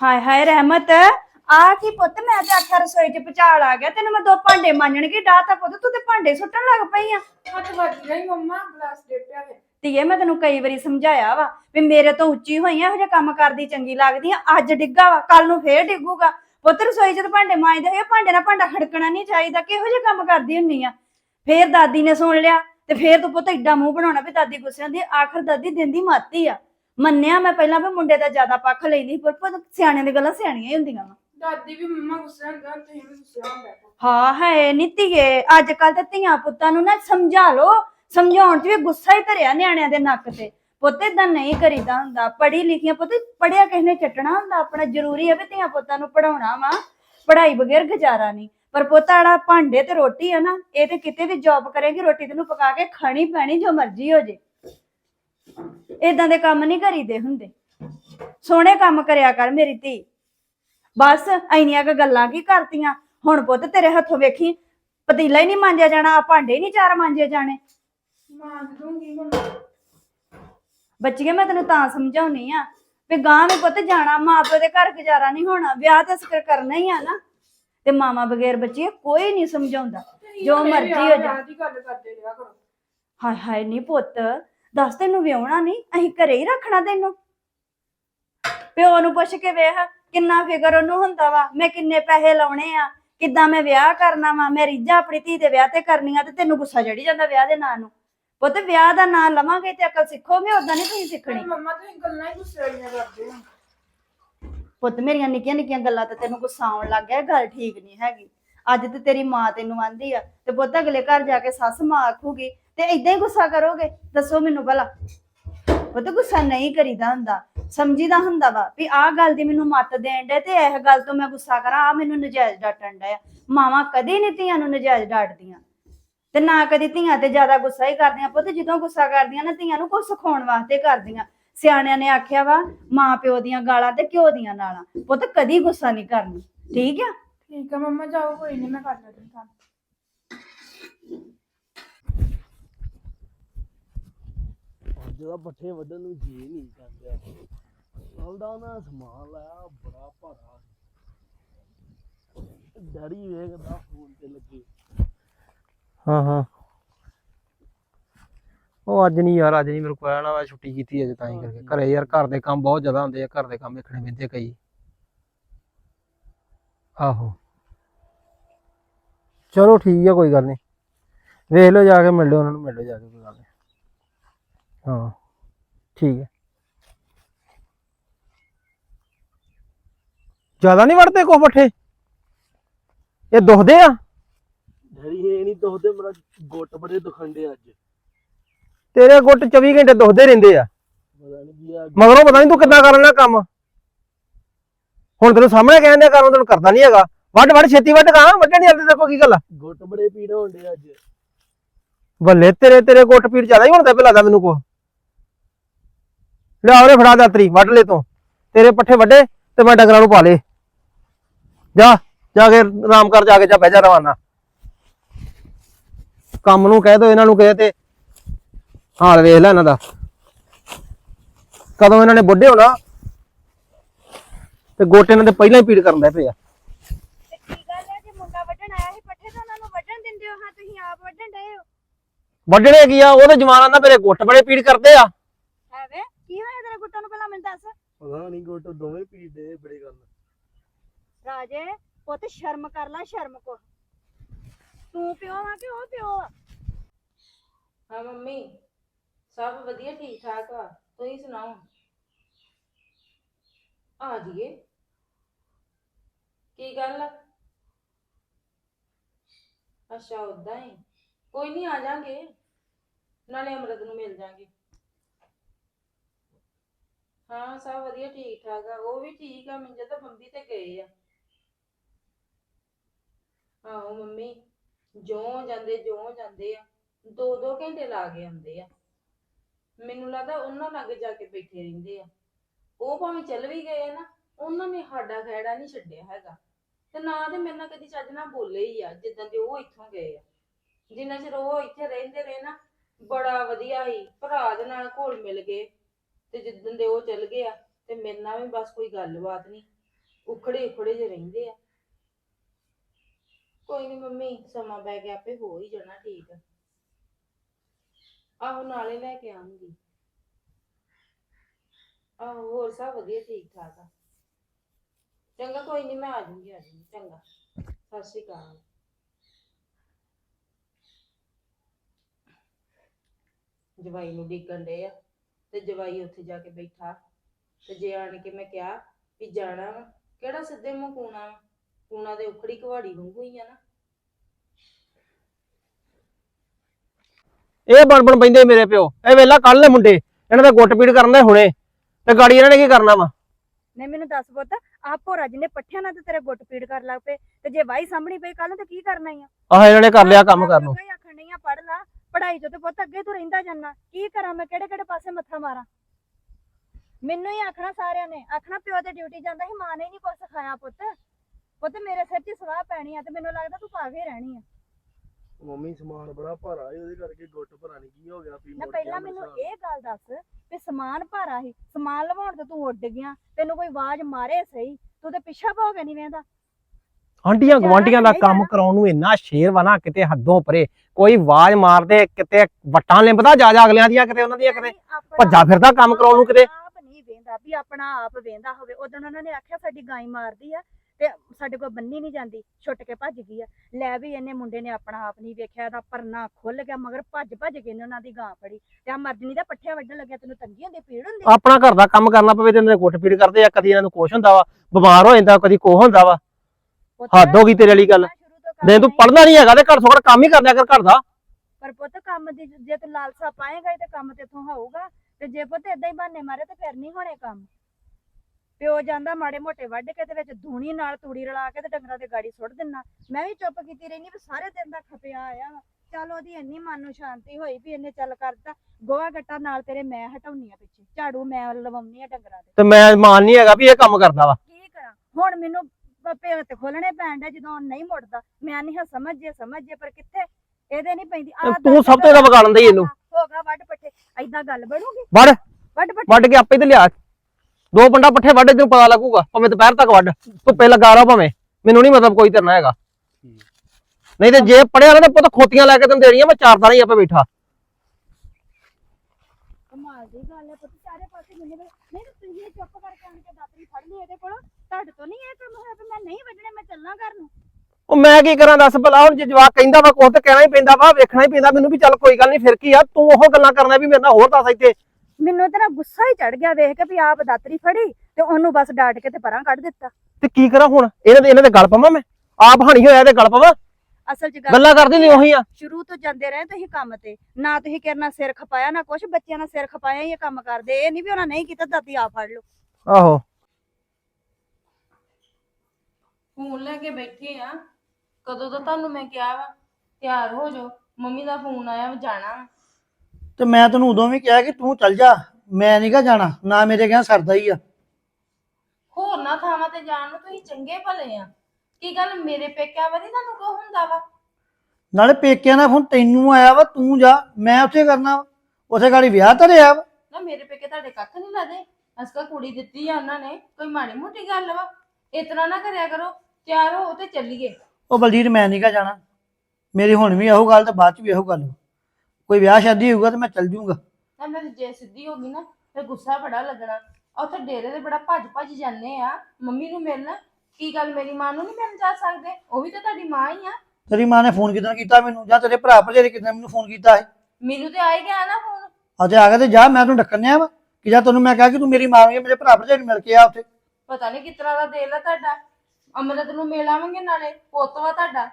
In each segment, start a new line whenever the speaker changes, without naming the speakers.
ਹਾਏ ਹਾਏ ਰਹਿਮਤ ਆ ਕੀ ਪੁੱਤ ਮੈਂ ਤੇ ਆਖਿਆ ਰਸੋਈ 'ਚ ਪਚਾਲ ਆ ਗਿਆ ਤੈਨੂੰ ਮੈਂ ਦੋ ਭਾਂਡੇ ਮਾਂਜਣਗੇ ਡਾਹ ਤਾਂ ਪੁੱਤ ਤੂੰ ਤੇ ਭਾਂਡੇ ਸੁੱਟਣ ਲੱਗ ਪਈ ਆ।
ਹੱਥ ਵੱਜ ਗਿਆ ਈ ਮੰਮਾ ਗਲਾਸ ਦੇ ਪਿਆ ਵੇ।
ਧੀਏ ਮੈਂ ਤੈਨੂੰ ਕਈ ਵਾਰੀ ਸਮਝਾਇਆ ਵਾ ਵੀ ਮੇਰੇ ਤੋਂ ਉੱਚੀ ਹੋਈ ਆ ਇਹੋ ਜਿਹਾ ਕੰਮ ਕਰਦੀ ਚੰਗੀ ਲੱਗਦੀ ਆ ਅੱਜ ਡਿੱਗਾ ਵਾ ਕੱਲ ਨੂੰ ਫੇਰ ਡਿੱਗੂਗਾ। ਪੁੱਤ ਰਸੋਈ 'ਚ ਤਾਂ ਭਾਂਡੇ ਮਾਂਜਦੇ ਹੋਏ ਭਾਂਡੇ ਨਾਲ ਭਾਂਡਾ ਖੜਕਣਾ ਨਹੀਂ ਚਾਹੀਦਾ ਕਿਹੋ ਜਿਹੇ ਕੰਮ ਕਰਦੀ ਹੁੰਨੀ ਆ। ਫੇਰ ਦਾਦੀ ਨੇ ਸੁਣ ਲਿਆ ਤੇ ਫੇਰ ਤੂੰ ਪੁੱਤ ਏਡਾ ਮੂੰਹ ਬਣਾਉਣਾ ਵੀ ਦਾਦੀ ਗੁੱਸੇ ਹੁੰਦੀ ਆ। ਆਖਰ ਦਾਦੀ ਦਿੰਦੀ ਮਾਤੀ ਆ। ਮੰਨਿਆ ਮੈਂ ਪਹਿਲਾਂ ਵੀ ਮੁੰਡੇ ਦਾ ਜ਼ਿਆਦਾ ਪੱਖ ਲੈਂਦੀ ਪਰ ਪੁੱਤ ਸਿਆਣਿਆਂ ਦੀ ਗੱਲਾਂ ਸਿਆਣੀਆਂ ਹੀ ਹੁੰਦੀਆਂ ਵਾ।
ਦਾਦੀ ਵੀ ਮੰਮਾ ਗੁੱਸੇ ਹੁੰਦਾ ਤੁਸੀਂ ਵੀ ਗੁੱਸੇ ਹੁੰਦਾ।
ਹਾਂ ਹੈ ਨੀਤੀਏ ਅੱਜ ਕੱਲ ਤੇ ਧੀਆਂ ਪੁੱਤਾਂ ਨੂੰ ਨਾ ਸਮਝਾ ਲੋ ਸਮਝਾਉਣ 'ਚ ਵੀ ਗੁੱਸਾ ਹੀ ਧਰਿਆ ਨਿਆਣਿਆਂ ਦੇ ਨੱਕ ਤੇ। ਪੁੱਤ ਏਦਾਂ ਨਹੀਂ ਕਰੀਦਾ ਹੁੰਦਾ ਪੜ੍ਹੀ ਲਿਖੀਆਂ ਪੁੱਤ ਪੜਿਆ ਕਿਸ ਨੇ ਚੱਟਣਾ ਹੁੰਦਾ? ਆਪਣਾ ਜ਼ਰੂਰੀ ਹੈ ਵੀ ਧੀਆਂ ਪੁੱਤਾਂ ਨੂੰ ਪੜਾਉਣਾ ਵਾ। ਪੜ੍ਹਾਈ ਬਗੈਰ ਗੁਜ਼ਾਰਾ ਨਹੀਂ। ਪਰ ਪੁੱਤਾੜਾ ਭਾਂਡੇ ਤੇ ਰੋਟੀ ਆ ਨਾ ਇਹ ਤੇ ਕਿਤੇ ਵੀ ਜੌਬ ਕਰੇਗੀ ਰੋਟੀ ਤੈਨੂੰ ਪਕਾ ਕੇ ਖਾਣੀ ਪੈਣੀ ਜੋ ਮਰਜ਼ੀ ਹੋ ਜੇ। ਏਦਾਂ ਦੇ ਕੰਮ ਨਹੀਂ ਕਰੀਦੇ ਹੁੰਦੇ। ਸੋਹਣੇ ਕੰਮ ਕਰਿਆ ਕਰ ਮੇਰੀ ਧੀ। ਬਸ ਐਨੀਆਂ ਕ ਗੱਲਾਂ ਕੀ ਕਰਤੀਆਂ। ਹੁਣ ਪੁੱਤ ਤੇਰੇ ਹੱਥੋਂ ਵੇਖੀ ਪਤੀਲਾ ਹੀ ਨਹੀਂ ਮਾਂਜਿਆ ਜਾਣਾ ਆ ਭਾਂਡੇ ਨਹੀਂ ਚਾਰ ਮਾਂਜੇ ਜਾਣੇ।
ਮਾਂ ਦੂੰਗੀ ਹੁਣ।
ਬੱਚੀਏ ਮੈਂ ਤੈਨੂੰ ਤਾਂ ਸਮਝਾਉਣੀ ਆ ਵੀ ਗਾਂ ਵੀ ਪੁੱਤ ਜਾਣਾ ਮਾਂ ਪਿਓ ਦੇ ਘਰ ਗੁਜ਼ਾਰਾ ਨਹੀਂ ਹੋਣਾ ਵਿਆਹ ਤਾਂ ਅਸਕਰ ਕਰਨਾ ਹੀ ਆ ਨਾ। ਤੇ ਮਾਮਾ ਬਗੈਰ ਬੱਚੀਏ ਕੋਈ ਨਹੀਂ ਸਮਝਾਉਂਦਾ ਜੋ ਮਰਜ਼ੀ ਹੋ ਜਾ। ਹਾਏ ਹਾਏ ਨਹੀਂ ਪੁੱਤ ਦੱਸ ਤੈਨੂੰ ਵਿਆਹਣਾ ਨਹੀਂ ਅਸੀਂ ਘਰੇ ਹੀ ਰੱਖਣਾ ਤੈਨੂੰ। ਪਿਓ ਨੂੰ ਪੁੱਛ ਕੇ ਵੇਖ ਕਿੰਨਾ ਫਿਕਰ ਉਹਨੂੰ ਹੁੰਦਾ ਵਾ ਮੈਂ ਕਿੰਨੇ ਪੈਸੇ ਲਾਉਣੇ ਆ ਕਿੱਦਾਂ ਮੈਂ ਵਿਆਹ ਕਰਨਾ ਵਾ ਮੈਂ ਰੀਝਾਂ ਆਪਣੀ ਧੀ ਦੇ ਵਿਆਹ ਤੇ ਕਰਨੀਆਂ ਤੇ ਤੈਨੂੰ ਗੁੱਸਾ ਚੜੀ ਜਾਂਦਾ ਵਿਆਹ ਦੇ ਨਾਂ ਨੂੰ। ਪੁੱਤ ਵਿਆਹ ਦਾ ਨਾਂ ਲਵਾਂਗੇ ਤੇ ਅਕਲ ਸਿੱਖੋਗੇ ਉਦਾਂ ਨਹੀਂ ਤੁਸੀਂ ਸਿੱਖਣੀ।
ਮੰਮਾ ਤੁਸੀਂ ਗੱਲਾਂ ਹੀ ਗੁੱਸੇ ਵਾਲੀਆਂ ਕਰਦੇ ਹੋ।
ਪੁੱਤ ਮੇਰੀਆਂ ਨਿੱਕੀਆਂ ਨਿੱਕੀਆਂ ਗੱਲਾਂ ਤੇ ਤੈਨੂੰ ਗੁੱਸਾ ਆਉਣ ਲੱਗ ਗਿਆ ਗੱਲ ਠੀਕ ਨਹੀਂ ਹੈਗੀ। ਅੱਜ ਤੇ ਤੇਰੀ ਮਾਂ ਤੈਨੂੰ ਆਂਦੀ ਆ ਤੇ ਪੁੱਤ ਅਗਲੇ ਘਰ ਜਾ ਕੇ ਸੱਸ ਮਾਂ ਆਖੂਗੀ ਤੇ ਇਦਾਂ ਹੀ ਗੁੱਸਾ ਕਰੋਗੇ, ਦੱਸੋ ਮੈਨੂੰ ਭਲਾ। ਪੁੱਤ ਗੁੱਸਾ ਨਹੀਂ ਕਰੀਦਾ ਹੁੰਦਾ, ਸਮਝੀਦਾ ਹੁੰਦਾ ਵਾ ਵੀ ਆਹ ਗੱਲ ਦੀ ਮੈਨੂੰ ਮੱਤ ਦੇਣ ਡੇ ਤੇ ਇਹ ਗੱਲ ਤੋਂ ਮੈਂ ਗੁੱਸਾ ਕਰਾਂ ਆ ਮੈਨੂੰ ਨਜਾਇਜ਼ ਡਾਟਣ ਡਿਆ ਮਾਵਾਂ ਕਦੇ ਨਹੀਂ ਧੀਆਂ ਨੂੰ ਨਜਾਇਜ਼ ਡਾਟਦੀਆਂ। ਤੇ ਨਾ ਕਦੀ ਧੀਆਂ ਤੇ ਜ਼ਿਆਦਾ ਗੁੱਸਾ ਹੀ ਕਰਦੀਆਂ। ਪੁੱਤ ਜਦੋਂ ਗੁੱਸਾ ਕਰਦੀਆਂ ਨਾ, ਧੀਆਂ ਨੂੰ ਕੁਝ ਸਿਖਾਉਣ ਵਾਸਤੇ ਕਰਦੀਆਂ। ਸਿਆਣਿਆਂ ਨੇ ਆਖਿਆ ਵਾ, ਮਾਂ ਪਿਓ ਦੀਆਂ ਗਾਲਾਂ ਤੇ ਘਿਓ ਦੀਆਂ ਨਾਲਾਂ। ਪੁੱਤ ਕਦੀ ਗੁੱਸਾ ਨਹੀਂ ਕਰਨੀ। ਠੀਕ ਆ?
ਠੀਕ ਆ ਮੰਮਾ, ਜਾਓ, ਕੋਈ ਨਹੀਂ ਮੈਂ ਕਰ ਲੈਂਦੀ ਕੰਮ
ਅੱਜ ਦਾ ਪੱਠੇ ਵੱਢਣ ਨੂੰ ਜੀ ਨਹੀਂ ਕਰਦਾ। ਕੱਲ ਦਾ ਨਾ ਸਮਾਨ ਲਾਇਆ ਬੜਾ ਭਾਰਾ। ਡੈਡੀ ਵੇਖਦਾ ਫੋਨ ਤੇ ਲੱਗੇ।
ਹਾਂ ਹਾਂ। ਉਹ ਅੱਜ ਨਹੀਂ ਯਾਰ ਅੱਜ ਨਹੀਂ ਮੇਰੇ ਕੋਲ ਆਣਾ ਮੈਂ ਛੁੱਟੀ ਕੀਤੀ ਅੱਜ ਤਾਂ ਹੀ ਕਰਕੇ। ਘਰੇ ਯਾਰ ਘਰ ਦੇ ਕੰਮ ਬਹੁਤ ਜ਼ਿਆਦਾ ਹੁੰਦੇ ਆ ਘਰ ਦੇ ਕੰਮ ਵੇਖਣੇ ਪੈਂਦੇ ਕਈ। ਆਹੋ। ਚਲੋ ਠੀਕ ਆ ਕੋਈ ਗੱਲ ਨਹੀਂ। ਵੇਖ ਲਓ ਜਾ ਕੇ ਮਿਲ ਲਿਓ ਉਹਨਾਂ ਨੂੰ ਮਿਲ ਲਿਓ ਜਾ ਕੇ ਕੋਈ ਗੱਲ ਨਹੀਂ। ਹਾਂ ਠੀਕ ਹੈ। ਜ਼ਿਆਦਾ ਨਹੀਂ ਵੜਦੇ ਕੋ ਪੱਠੇ? ਇਹ ਦੁਖਦੇ ਆ?
ਡੈਡੀ ਇਹ ਨਹੀਂ ਦੋਦੇ ਮੇਰਾ ਗੁੱਟ ਬੜੇ ਦੁਖੰਡੇ ਅੱਜ।
ਤੇਰੇ ਗੁੱਟ 24 ਘੰਟੇ ਦੁਖਦੇ ਰਹਿੰਦੇ ਆ।
ਪਤਾ ਨਹੀਂ ਕੀ ਆ
ਮਗਰੋਂ ਪਤਾ ਨਹੀਂ ਤੂੰ ਕਿੱਦਾਂ ਕਰ ਲੈਣਾ ਕੰਮ। ਹੁਣ ਤੈਨੂੰ ਸਾਹਮਣੇ ਕਹਿੰਦੇ ਕਰਨ ਤੈਨੂੰ ਕਰਦਾ ਨਹੀਂ ਹੈਗਾ। ਵੱਡ ਵੱਡ ਛੇਤੀ ਵੱਡ ਗਾ ਨਹੀਂ ਆਉਂਦੇ ਕੋਈ ਕੀ ਗੱਲ? ਆ
ਗੁੱਟ ਬੜੇ ਪੀੜ ਹੁੰਦੇ ਅੱਜ।
ਬੱਲੇ ਤੇਰੇ ਤੇਰੇ ਗੁੱਟ ਪੀੜ ਜ਼ਿਆਦਾ ਹੀ ਹੁੰਦਾ ਪਿਆ ਲੱਗਦਾ ਮੈਨੂੰ ਕੋ ਲਿਆ ਉਹਨੇ ਫੜਾ ਦਾਤਰੀ ਵੱਢ ਲੈ ਤੂੰ। ਤੇਰੇ ਪੱਠੇ ਵੱਡੇ ਤੇ ਮੈਂ ਡੰਗਰਾਂ ਨੂੰ ਪਾ ਲੇ ਜਾ ਜਾ ਕੇ ਆਰਾਮ ਕਰ ਜਾ ਕੇ ਜਾ ਬਹਿ ਜਾ ਰਵਾਨਾ। ਕੰਮ ਨੂੰ ਕਹਿ ਦੋ ਇਹਨਾਂ ਨੂੰ ਕਹੇ ਤੇ ਹਾਲ ਵੇਖ ਲੈ ਇਹਨਾਂ ਦਾ। ਕਦੋਂ ਇਹਨਾਂ ਨੇ ਬੁੱਢੇ ਹੋਣਾ ਤੇ ਗੋਟੇ ਇਹਨਾਂ ਦੇ ਪਹਿਲਾਂ ਹੀ ਪੀੜ ਕਰਨ ਦੇ ਪਏ ਆ।
ਤੇ ਕੀ ਗੱਲ ਹੈ? ਜੇ ਮੁੰਡਾ ਵੱਢਣ
ਕੀ ਆ? ਉਹਦੇ ਜਮਾਨਾ ਦਾ ਮੇਰੇ ਗੁੱਟ ਬੜੇ ਪੀੜ ਕਰਦੇ ਆ
ਹੈ ਵੇ ਕੀ ਹੋਇਆ ਤੇਰੇ ਗੁੱਟਾਂ ਨੂੰ ਪਹਿਲਾਂ ਮੈਨੂੰ ਦੱਸ।
ਪਤਾ ਨਹੀਂ ਗੁੱਟ ਦੋਵੇਂ ਪੀੜ ਦੇ ਬੜੇ ਗੱਲ
ਰਾਜੇ ਪੁੱਤ ਸ਼ਰਮ ਕਰ ਲੈ ਸ਼ਰਮ ਕੋ। ਤੂੰ ਪਿਓ ਆ ਕਿ ਉਹ ਪਿਓ ਆ?
ਹਾਂ ਮੰਮੀ ਸਭ ਵਧੀਆ ਠੀਕ ਠਾਕ ਆ। ਤੁਸੀਂ ਸੁਣਾਓ? ਆ ਜੀਏ ਕੀ ਗੱਲ ਆ? ਅੱਛਾ ਉਦਾਂ ਹੀ। ਕੋਈ ਨਹੀਂ ਆ ਜਾਾਂਗੇ। ਨਾਲੇ ਅਮਰਤ ਨੂੰ ਮਿਲ ਜਾਾਂਗੇ। ਹਾਂ, ਸਭ ਵਧੀਆ ਠੀਕ ਠਾਕ ਆ। ਉਹ ਵੀ ਠੀਕ ਆ, ਮਿੰਜਾ ਤਾਂ ਬੰਬੀ ਤੇ ਗਏ ਆ। ਆਹੋ, ਮੰਮੀ, ਜਿਉਂ ਜਾਂਦੇ ਜੋ ਜਾਂਦੇ ਆ। ਦੋ ਦੋ ਘੰਟੇ ਲਾ ਕੇ ਆਉਂਦੇ ਆ। ਮੈਨੂੰ ਲੱਗਦਾ ਉਹਨਾਂ ਲਾਗੇ ਜਾ ਕੇ ਬੈਠੇ ਰਹਿੰਦੇ ਆ। ਉਹ ਭਾਵੇਂ ਚੱਲ ਵੀ ਗਏ ਆ ਨਾ, ਉਹਨਾਂ ਨੇ ਸਾਡਾ ਖਹਿੜਾ ਨਹੀਂ ਛੱਡਿਆ ਹੈਗਾ। ਤੇ ਨਾ ਤੇ ਮੇਰੇ ਨਾਲ ਕਦੀ ਚੱਜ ਨਾਲ ਬੋਲੇ ਹੀ ਆ, ਜਿੱਦਾਂ ਦੇ ਉਹ ਇੱਥੋਂ ਗਏ ਆ। ਜਿੰਨਾ ਚਿਰ ਉਹ ਇੱਥੇ ਰਹਿੰਦੇ ਰਹੇ ਨਾ, ਬੜਾ ਵਧੀਆ ਸੀ। ਭਰਾ ਦੇ ਨਾਲ ਘੁਲ ਮਿਲ ਗਏ। ਤੇ ਜਿੱਦਣ ਦੇ ਉਹ ਚੱਲ ਗਏ ਆ, ਤੇ ਮੇਰੇ ਨਾਲ ਵੀ ਬਸ ਕੋਈ ਗੱਲਬਾਤ ਨਹੀਂ। ਉਖੜੇ ਉਖੜੇ ਜਿਹੇ ਰਹਿੰਦੇ ਆ। ਕੋਈ ਨਹੀਂ ਮੰਮੀ, ਸਮਾਂ ਪੈ ਗਿਆ ਆਪੇ ਹੋ ਹੀ ਜਾਣਾ ਠੀਕ। ਆਹੋ ਨਾਲੇ ਲੈ ਕੇ ਆਉਂਗੀ ਆਹੋ ਹੋਰ ਸਭ ਵਧੀਆ, ਠੀਕ ਠਾਕ ਆ। ਚੰਗਾ ਕੋਈ ਨਹੀਂ ਮੈਂ ਆ ਜਾਊਂਗੀ ਆ ਜਾਊਂਗੀ ਚੰਗਾ। ਸਤਿ ਸ਼੍ਰੀ ਅਕਾਲ। ਜਵਾਈ ਨੂੰ ਡਿੱਗਣ ਡੇ ਆ। ਤੇ ਜਵਾਈ ਉੱਥੇ ਜਾ ਕੇ ਬੈਠਾ। ਤੇ ਜੇ ਆਣ ਕੇ ਮੈਂ ਕਿਹਾ ਵੀ ਜਾਣਾ ਵਾ ਕਿਹੜਾ ਸਿੱਧੇ ਮੂੰਹ ਕੂਣਾ ਵਾ? ਕੂਣਾ ਦੇ ਉਖੜੀ ਕਵਾੜੀ ਵਾਂਗੂ ਹੀ ਆ ਨਾ।
ਇਹ ਬਣ ਬਣ ਪੈਂਦੇ ਮੇਰੇ ਪਿਓ। ਇਹ ਵੇਲਾ ਕੱਲ ਨੇ ਮੁੰਡੇ ਇਹਨਾਂ ਦਾ ਗੁੱਟ ਪੀੜ ਕਰਨਾ ਹੁਣੇ। ਤੇ ਗਾੜੀ ਇਹਨਾਂ ਨੇ ਕੀ ਕਰਨਾ ਵਾ?
ਨਹੀਂ ਮੈਨੂੰ ਦੱਸ ਪੁੱਤ ਆਹ ਭੋਰਾ ਜਿਹਨੇ ਪੱਠਿਆਂ ਨਾਲ ਤੇ ਤੇਰੇ ਗੁੱਟ ਪੀੜ ਕਰ ਲੱਗ ਪਏ ਤੇ ਜੇ ਵਾਈ ਸਾਹਮਣੀ ਪਈ ਕੱਲ ਨੂੰ ਤੇ ਕੀ ਕਰਨਾ ਈ ਆ?
ਆਹ ਇਹਨਾਂ ਨੇ ਕਰ ਲਿਆ ਕੰਮ ਕਰਨ ਨੂੰ
ਕਈ ਆਖਣ ਨਹੀਂ ਆ ਪੜ ਲਾ ਪੜਾਈ ਚ ਤੇ ਪੁੱਤ ਅੱਗੇ ਤੂੰ ਰਹਿੰਦਾ ਜਾਨਾ ਕੀ ਕਰਾਂ ਮੈਂ? ਕਿਹੜੇ ਕਿਹੜੇ ਪਾਸੇ ਮੱਥਾ ਮਾਰਾਂ? ਮੈਨੂੰ ਹੀ ਆਖਣਾ ਸਾਰਿਆਂ ਨੇ। ਆਖਣਾ ਪਿਓ ਤੇ ਡਿਊਟੀ ਜਾਂਦਾ ਸੀ ਮਾਂ ਨੇ ਨਹੀਂ ਕੁਛ ਸਿਖਾਇਆ ਪੁੱਤ। ਪੁੱਤ ਮੇਰੇ ਸਿਰ 'ਚ ਸਵਾਹ ਪੈਣੀ ਆ ਤੇ ਮੈਨੂੰ ਲੱਗਦਾ ਤੂੰ ਪਾ ਕੇ ਰਹਿਣੀ ਆ।
ਮੰਮੀ ਸਮਾਨ ਬੜਾ ਭਾਰਾ ਏ ਉਹਦੇ ਕਰਕੇ ਗੁੱਟ ਭਰਾ ਨਹੀਂ ਕੀ ਹੋ ਗਿਆ ਵੀ
ਨਾ
ਮੁੜ
ਪਹਿਲਾਂ
ਗਿਆ
ਮੈਨੂੰ ਇਹ ਗੱਲ ਦੱਸ ਵੀ ਸਮਾਨ ਭਾਰਾ ਸੀ। ਸਮਾਨ ਲਵਾਉਣ ਤੇ ਤੂੰ ਉੱਡ ਗਿਆ। ਤੈਨੂੰ ਕੋਈ ਆਵਾਜ਼ ਮਾਰੇ ਸਹੀ। ਤੂੰ ਤੇ ਪਿੱਛਾ ਭੋ ਕੇ ਨਹੀਂ ਵੇਂਦਾ
ਆਂਡੀਆਂ ਗਵਾਂਡੀਆਂ ਦਾ ਕੰਮ। ਕਰਾਉਣ ਨੂੰ ਇੰਨਾ ਸ਼ੇਰ ਵਾ ਨਾ ਕਿਤੇ ਹੱਦੋਂ ਪਰੇ। ਕੋਈ ਆਵਾਜ਼ ਮਾਰਦੇ ਕਿਤੇ ਵਟਾਂ ਲਿੰਬਦਾ ਜਾ ਜਾ ਅਗਲਿਆਂ ਦੀਆਂ ਕਿਤੇ ਉਹਨਾਂ ਦੀਆਂ ਕਿਤੇ ਭੱਜਾ ਫਿਰਦਾ ਕੰਮ ਕਰਾਉਣ ਨੂੰ ਕਿਤੇ।
ਆਪ ਨਹੀਂ ਵੇਂਦਾ ਵੀ ਆਪਣਾ ਆਪ ਵੇਂਦਾ ਹੋਵੇ। ਉਦੋਂ ਉਹਨਾਂ ਨੇ ਆਖਿਆ ਸਾਡੀ ਗਾਈ ਮਾਰਦੀ ਆ ਤੇ ਸਾਡੇ ਕੋਲ ਬੰਨੀ ਨਹੀਂ ਜਾਂਦੀ ਛੁੱਟ ਕੇ ਭੱਜ ਗਈ ਆ। ਲੈ ਵੀ ਇਹਨੇ ਮੁੰਡੇ ਨੇ ਆਪਣਾ ਆਪ ਨਹੀਂ ਵੇਖਿਆ ਇਹਦਾ ਪਰਨਾ ਖੁੱਲ ਗਿਆ ਮਗਰ ਭੱਜ ਭੱਜ ਕੇ ਇਹਨੇ ਉਹਨਾਂ ਦੀ ਗਾਂ ਫੜੀ। ਤੇ ਆ ਮਰਜਣੀ ਦਾ ਪੱਠਿਆਂ ਵੱਢਣ ਲੱਗਿਆ ਤੈਨੂੰ ਤੰਗੀ ਹੁੰਦੀ ਪੀੜ ਹੁੰਦੀ?
ਆਪਣਾ ਘਰ ਦਾ ਕੰਮ ਕਰਨਾ ਪਵੇ ਤੇ ਇਹਨਾਂ ਦੇ ਗੁੱਟ ਪੀੜ ਕਰਦੇ ਆ ਕਦੀ ਇਹਨਾਂ ਨੂੰ ਕੁਛ ਹੁੰਦਾ ਵਾ ਬਿਮਾਰ ਹੋ ਜਾਂਦਾ ਕਦੀ ਕੋਹ ਹੁੰਦਾ ਵਾ।
ਪੁੱਤ,
ਹੱਦ ਹੋ ਗਈ ਤੇਰੇ ਵਾਲੀ ਗੱਲ।
ਮੈਂ ਸ਼ੁਰੂ ਤੋਂ ਕੰਮ
ਤੂੰ
ਨਹੀਂ-
ਪੜਨਾ ਨਹੀਂ ਹੈਗਾ ਤੇ ਘਰ ਸੋੜ ਕੰਮ ਹੀ ਕਰ ਲਿਆ ਕਰ ਘਰ ਦਾ।
ਪਰ ਪੁੱਤ ਕੰਮ ਦੀ ਜੇ ਤੂੰ ਲਾਲਸਾ ਪਾਏਗਾ ਤੇ ਕੰਮ ਤੇਥੋਂ ਹੋਊਗਾ। ਤੇ ਜੇ ਪੁੱਤ ਇਦਾਂ ਹੀ ਬਹਾਨੇ ਮਾਰੇ ਤੇ ਫਿਰ ਨਹੀਂ ਹੋਣੇ ਕੰਮ। ਪਿਓ ਜਾਂਦਾ ਮਾੜੇ ਮੋਟੇ ਵੱਢ ਕੇ ਤੇ ਵਿੱਚ ਧੂਣੀ ਨਾਲ ਤੂੜੀ ਰਲਾ ਕੇ ਤੇ ਡੰਗਰਾਂ ਦੇ ਗਾੜੀ ਸੁੱਟ ਦਿੰਨਾ ਮੈਂ ਵੀ ਚੁੱਪ ਕੀਤੀ ਰਹਿਨੀ ਵੀ ਸਾਰੇ ਦਿਨ ਦਾ ਖਪਿਆ ਆਇਆ ਵਾ। ਚੱਲ ਉਹਦੀ ਇੰਨੀ ਮਨ ਨੂੰ ਸ਼ਾਂਤੀ ਹੋਈ ਵੀ ਇਹਨੇ ਚੱਲ ਕਰਤਾ ਗੋਹਾ ਗੱਟਾ ਨਾਲ ਤੇਰੇ ਮੈਂ ਹਟਾਉਣੀ ਆ ਪਿੱਛੇ। ਝਾੜੂ ਮੈਂ ਲਵਾਉਣੀ ਆ ਡੰਗਰਾਂ ਦੇ।
ਤੇ ਮੈਂ ਮਾਨ ਨਹੀਂ ਹੈਗਾ ਵੀ ਇਹ ਕੰਮ ਕਰਦਾ ਵਾ।
ਕੀ ਕਰਾਂ? ਹੁਣ ਮੈਨੂੰ ਭੇਤ ਖੋਲਣੇ ਪੈਣ ਜਦੋਂ ਨਹੀਂ ਮੁੜਦਾ। ਮੈਂ ਨਹੀਂ ਸਮਝ ਜੇ ਸਮਝ ਜੇ ਪਰ ਕਿੱਥੇ? ਇਹਦੇ ਨਹੀਂ ਪੈਂਦੀ। ਆਹ
ਤੂੰ ਸਭ ਤੋਂ ਜ਼ਿਆਦਾ ਵਿਗਾੜਨ ਡਈ ਇਹਨੂੰ।
ਹੋਗਾ ਵੱਡ ਪੱਠੇ। ਐਦਾਂ ਗੱਲ ਬਣੂਗੀ?
ਵੱਢ।
ਵੱਡ ਪੱਠੇ।
ਵੱਢ ਕੇ ਆਪੇ ਤੇ ਲਿਆ। ਦੋ ਪੰਡਾ ਪੱਠੇ ਵੱਢ ਤੈਨੂੰ ਪਤਾ ਲੱਗੂਗਾ। ਭਾਵੇਂ ਦੁਪਹਿਰ ਤੱਕ ਵੱਢ। ਧੁੱਪੇ ਲਗਾ ਰਹਾ ਭਾਵੇਂ। ਮੈਨੂੰ ਨਹੀਂ ਮਤਲਬ ਕੋਈ ਤਰਨਾ ਹੈਗਾ। ਨਹੀਂ ਤੇ ਜੇ ਪੜਿਆ ਨਾ ਤੇ ਪੁੱਤ ਖੋਤੀਆਂ ਲੈ ਕੇ ਤੈਨੂੰ ਦੇਣੀਆਂ। ਮੈਂ ਚਾਰ ਤਾਂ ਨਹੀਂ ਆਪੇ ਬੈਠਾ।
ਕਮਾਲ ਦੀ ਗੱਲ ਹੈ ਪੁੱਤ। ਸਾਰੇ ਪਾਸੇ ਮੈਨੂੰ ਨਹੀਂ ਤੇ ਤੁਸੀਂ ਇਹ ਚੁੱਪ ਕਰਕੇ ਆਣ ਕੇ ਦਾਤਰੀ ਫੜ ਲਈ ਇਹਦੇ ਕੋਲ। ਤੁਹਾਡੇ ਤੋਂ ਨਹੀਂ ਇਹ ਕੰਮ ਹੋਇਆ ਵੀ ਮੈਂ ਨਹੀਂ ਵੱਢਣੇ ਮੈਂ ਚੱਲਾਂ ਘਰ ਨੂੰ।
ਉਹ ਮੈਂ ਕੀ ਕਰਾਂ ਦੱਸ ਭਲਾ ਹੁਣ ਜੇ ਜਵਾਕ ਕਹਿੰਦਾ ਵਾ ਕੁਛ ਤੇ ਕਹਿਣਾ ਹੀ ਪੈਂਦਾ ਵਾ ਵੇਖਣਾ ਹੀ ਪੈਂਦਾ ਮੈਨੂੰ ਵੀ ਚੱਲ ਕੋਈ ਗੱਲ ਨਹੀਂ ਫਿਰ ਕੀ ਆ ਤੂੰ ਉਹ ਗੱਲਾਂ ਕਰਨਾ ਵੀ ਮੇਰੇ ਨਾਲ ਹੋਰ ਦੱਸ ਇੱਥੇ।
ਮੈਨੂੰ ਤਾਂ ਨਾ ਗੁੱਸਾ ਹੀ ਚੜ ਗਿਆ ਵੇਖ ਕੇ ਵੀ ਆਪ ਦਾਤਰੀ ਫੜੀ ਤੇ ਉਹਨੂੰ ਬਸ ਡਾਟ ਕੇ ਤੇ ਪਰਾਂ ਕੱਢ ਦਿੱਤਾ।
ਤੇ ਕੀ ਕਰਾਂ ਹੁਣ? ਇਹਨਾਂ ਦੇ ਇਹਨਾਂ ਦੇ ਗਲ ਪਵਾਂ ਮੈਂ? ਆਪ ਹਾਣੀ ਹੋਇਆ ਤੇ ਗਲ ਪਵਾਂ?
ਅਸਲ 'ਚ ਗੱਲ
ਗੱਲਾਂ ਕਰਦੀ ਨਹੀਂ ਉਹੀ ਆ।
ਸ਼ੁਰੂ ਤੋਂ ਜਾਂਦੇ ਰਹੇ ਤੁਸੀਂ ਕੰਮ ਤੇ। ਨਾ ਤੁਸੀਂ ਕਿਰਨਾ ਸਿਰ ਖਪਾਇਆ ਨਾ ਕੁਛ ਬੱਚਿਆਂ ਨਾਲ ਸਿਰ ਖਪਾਇਆ ਹੀ ਇਹ ਕੰਮ ਕਰਦੇ। ਇਹ ਨਹੀਂ ਵੀ ਉਹਨਾਂ ਨਹੀਂ ਕੀਤਾ ਦਾਤੀ ਆ ਫੜ ਲਓ।
ਆਹੋ।
ਫੋਨ ਲੈ ਕੇ ਬੈਠੇ ਆ। ਕਦੋਂ ਤਾਂ ਤੁਹਾਨੂੰ ਮੈਂ ਕਿਹਾ ਵਾ ਤਿਆਰ ਹੋ ਜਾਓ। ਮੰਮੀ ਦਾ ਫੋਨ ਆਇਆ ਵਾ ਜਾਣਾ ਵਾ।
ਤੇ ਮੈਂ ਤੈਨੂੰ ਉਦੋਂ ਵੀ ਕਿਹਾ ਕਿ ਤੂੰ ਚੱਲ ਜਾ। ਮੈਂ ਨਹੀਂ ਗਾ ਜਾਣਾ ਨਾ ਮੇਰੇ ਗਿਆ ਸਰਦਾ ਹੀ ਆ।
ਹੋਰ ਨਾ ਥਾਵਾਂ ਤੇ ਜਾਣ ਨੂੰ ਤੁਸੀਂ ਚੰਗੇ ਭਲੇ ਆ। ਕੀ ਗੱਲ ਮੇਰੇ ਪੇਕਿਆਂ ਵਾਰੀ ਤੁਹਾਨੂੰ ਕੋ ਹੁੰਦਾ ਵਾ?
ਨਾਲੇ ਪੇਕਿਆਂ ਦਾ ਫੋਨ ਤੈਨੂੰ ਆਇਆ ਵਾ ਤੂੰ ਜਾ ਮੈਂ ਉੱਥੇ ਕਰਨਾ ਵਾ। ਉੱਥੇ ਗਾੜੀ ਵਿਆਹ ਧਰਿਆ ਵਾ।
ਨਾ ਮੇਰੇ ਪੇਕੇ ਤੁਹਾਡੇ ਕੱਖ ਨਹੀਂ ਲਾਦੇ ਅਸਕਾ ਕੁੜੀ ਦਿੱਤੀ ਆ ਉਹਨਾਂ ਨੇ ਕੋਈ ਮਾੜੀ ਮੋਟੀ ਗੱਲ ਵਾ। ਇਤਨਾ ਨਾ ਕਰਿਆ ਕਰੋ। ਤਿਆਰ ਹੋ ਤੇ ਚੱਲੀਏ।
ਉਹ ਬਲਜੀਤ ਮੈਂ ਨਹੀਂ ਗਾ ਜਾਣਾ। ਮੇਰੀ ਹੁਣ ਵੀ ਇਹੋ ਗੱਲ ਤੇ ਬਾਅਦ ਚ ਵੀ ਇਹੋ ਗੱਲ। ਕੋਈ ਵਿਆਹ ਸ਼ਾਦੀ ਹੋਊਗਾ ਤੇ ਮੈਂ ਚੱਲ ਜੂੰਗਾ।
ਮੈਂ ਜੇ ਸਿੱਧੀ ਹੋ ਗਈ ਨਾ ਤੇ ਗੁੱਸਾ ਬੜਾ ਲੱਗਣਾ। ਆ ਉੱਥੇ ਡੇਰੇ ਦੇ ਬੜਾ ਭੱਜ ਭੱਜ ਜਾਂਦੇ ਆ। ਮੰਮੀ ਨੂੰ ਮਿਲਣ। ਕੀ ਗੱਲ ਮੇਰੀ ਮਾਂ ਨੂੰ ਨਹੀਂ ਮਿਲਣ ਜਾ ਸਕਦੇ? ਉਹ ਵੀ ਤਾਂ ਤੁਹਾਡੀ ਮਾਂ ਹੀ ਆ।
ਤੇਰੀ ਮਾਂ ਨੇ ਫੋਨ ਕਿਦਾਂ ਕੀਤਾ ਮੈਨੂੰ? ਜਾਂ ਤੇਰੇ ਭਰਾ ਭਰਜਾਈ ਕਿਦਾਂ ਮੈਨੂੰ ਫੋਨ ਕੀਤਾ ਹੈ
ਮੈਨੂੰ ਤੇ ਆਏ ਗਿਆ ਨਾ ਫੋਨ।
ਅਤੇ ਆ ਗਿਆ ਤੇ ਜਾ ਮੈਂ ਤੈਨੂੰ ਡੱਕਣਿਆ ਵਾ। ਕਿ ਜਾਂ ਤੈਨੂੰ ਮੈਂ ਕਿਹਾ ਕਿ ਤੂੰ ਮੇਰੀ ਮਾਂ ਵੀ ਮੇਰੇ ਭਰਾ ਭਰਜਾਈ ਨੂੰ ਮਿਲ ਕੇ ਆ ਉੱਥੇ।
ਪਤਾ ਨਹੀਂ ਤਰ੍ਹਾਂ ਦਾ ਦਿਲ ਆ ਤੁਹਾਡਾ। ਅੰਮ੍ਰਿਤ ਨੂੰ ਮਿਲਾਵਾਂਗੇ ਨਾਲੇ ਪੁੱਤ ਵਾ ਤੁਹਾਡਾ।